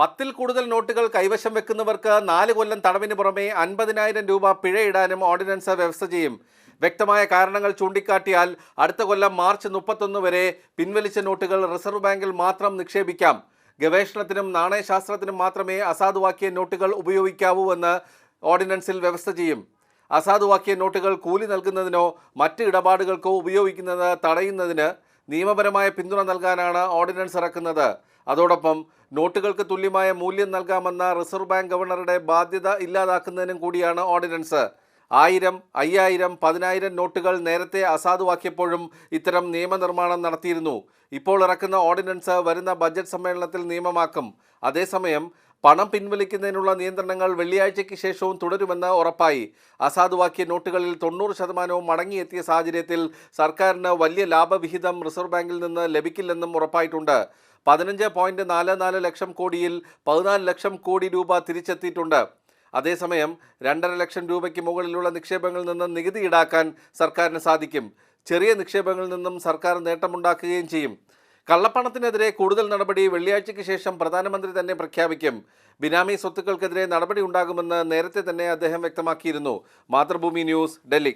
പത്തിൽ കൂടുതൽ നോട്ടുകൾ കൈവശം വെക്കുന്നവർക്ക് നാല് കൊല്ലം തടവിന് പുറമെ അൻപതിനായിരം രൂപ പിഴയിടാനും ഓർഡിനൻസ് വ്യവസ്ഥ ചെയ്യും. വ്യക്തമായ കാരണങ്ങൾ ചൂണ്ടിക്കാട്ടിയാൽ അടുത്ത കൊല്ലം മാർച്ച് മുപ്പത്തൊന്ന് വരെ പിൻവലിച്ച നോട്ടുകൾ റിസർവ് ബാങ്കിൽ മാത്രം നിക്ഷേപിക്കാം. ഗവേഷണത്തിനും നാണയശാസ്ത്രത്തിനും മാത്രമേ അസാധുവാക്കിയ നോട്ടുകൾ ഉപയോഗിക്കാവൂ എന്ന് ഓർഡിനൻസിൽ വ്യവസ്ഥ ചെയ്യും. അസാധുവാക്കിയ നോട്ടുകൾ കൂലി നൽകുന്നതിനോ മറ്റ് ഇടപാടുകൾക്കോ ഉപയോഗിക്കുന്നത് തടയുന്നതിന് നിയമപരമായ പിന്തുണ നൽകാനാണ് ഓർഡിനൻസ് ഇറക്കുന്നത്. അതോടൊപ്പം നോട്ടുകൾക്ക് തുല്യമായ മൂല്യം നൽകാമെന്ന റിസർവ് ബാങ്ക് ഗവർണറുടെ ബാധ്യത ഇല്ലാതാക്കുന്നതിനും കൂടിയാണ് ഓർഡിനൻസ്. ആയിരം അയ്യായിരം പതിനായിരം നോട്ടുകൾ നേരത്തെ അസാധുവാക്കിയപ്പോഴും ഇത്തരം നിയമനിർമ്മാണം നടത്തിയിരുന്നു. ഇപ്പോൾ ഇറക്കുന്ന ഓർഡിനൻസ് വരുന്ന ബജറ്റ് സമ്മേളനത്തിൽ നിയമമാക്കും. അതേസമയം പണം പിൻവലിക്കുന്നതിനുള്ള നിയന്ത്രണങ്ങൾ വെള്ളിയാഴ്ചയ്ക്ക് ശേഷവും തുടരുമെന്ന് ഉറപ്പായി. അസാധുവാക്കിയ നോട്ടുകളിൽ തൊണ്ണൂറ് ശതമാനവും മടങ്ങിയെത്തിയ സാഹചര്യത്തിൽ സർക്കാരിന് വലിയ ലാഭവിഹിതം റിസർവ് ബാങ്കിൽ നിന്ന് ലഭിക്കില്ലെന്നും ഉറപ്പായിട്ടുണ്ട്. പതിനഞ്ച് പോയിന്റ് നാല് നാല് ലക്ഷം കോടിയിൽ പതിനാല് ലക്ഷം കോടി രൂപ തിരിച്ചെത്തിയിട്ടുണ്ട്. അതേസമയം രണ്ടര ലക്ഷം രൂപയ്ക്ക് മുകളിലുള്ള നിക്ഷേപങ്ങളിൽ നിന്ന് നികുതി ഈടാക്കാൻ സർക്കാരിന് സാധിക്കും. ചെറിയ നിക്ഷേപങ്ങളിൽ നിന്നും സർക്കാർ നേട്ടമുണ്ടാക്കുകയും ചെയ്യും. കള്ളപ്പണത്തിനെതിരെ കൂടുതൽ നടപടി വെള്ളിയാഴ്ചയ്ക്ക് ശേഷം പ്രധാനമന്ത്രി തന്നെ പ്രഖ്യാപിക്കും. ബിനാമി സ്വത്തുക്കൾക്കെതിരെ നടപടി ഉണ്ടാകുമെന്ന് നേരത്തെ തന്നെ അദ്ദേഹം വ്യക്തമാക്കിയിരുന്നു. മാതൃഭൂമി ന്യൂസ് ഡൽഹി.